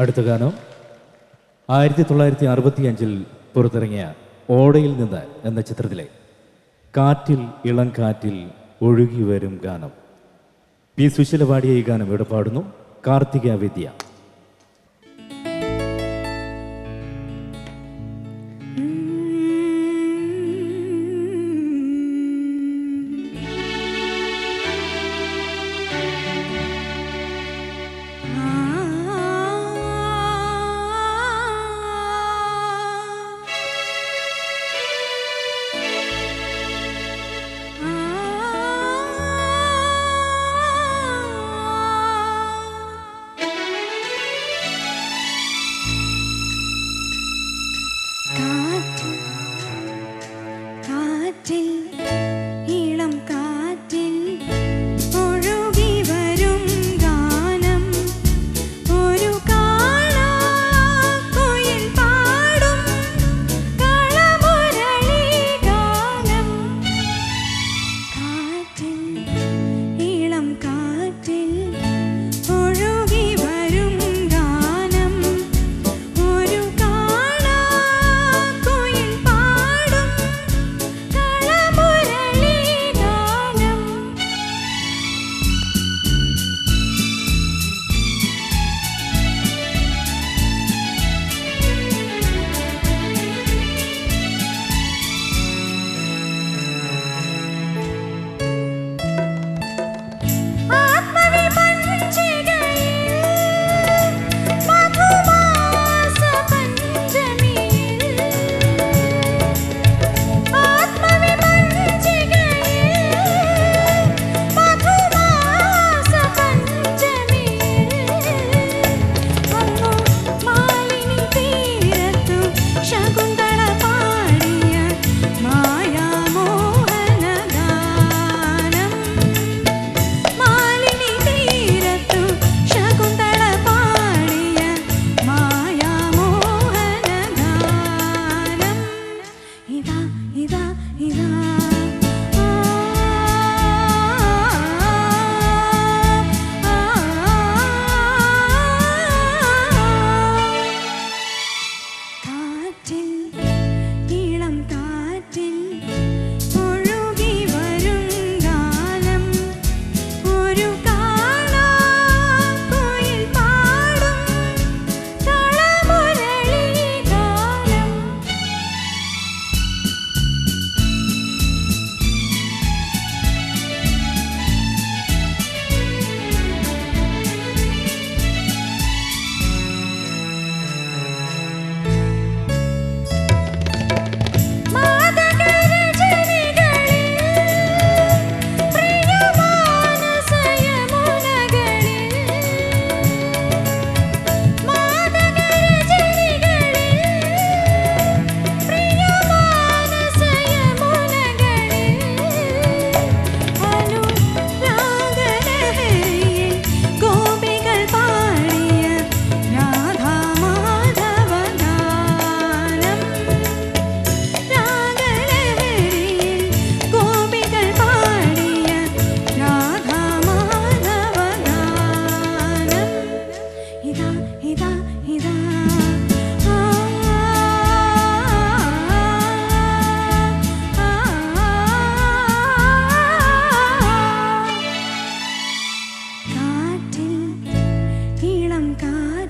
അടുത്ത ഗാനം. ആയിരത്തി തൊള്ളായിരത്തി അറുപത്തി അഞ്ചിൽ പുറത്തിറങ്ങിയ ഓടയിൽ നിന്ന് എന്ന ചിത്രത്തിലെ കാറ്റിൽ ഇളം കാറ്റിൽ ഒഴുകി വരും ഗാനം. പി സുശീല പാടിയ ഈ ഗാനം ഇവിടെ പാടുന്നു. കാർത്തിക വിദ്യ. acting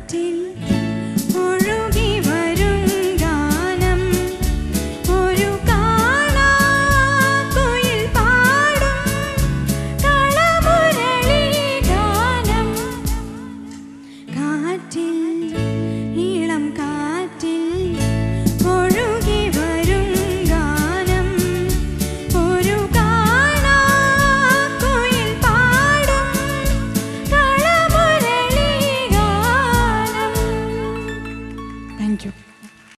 till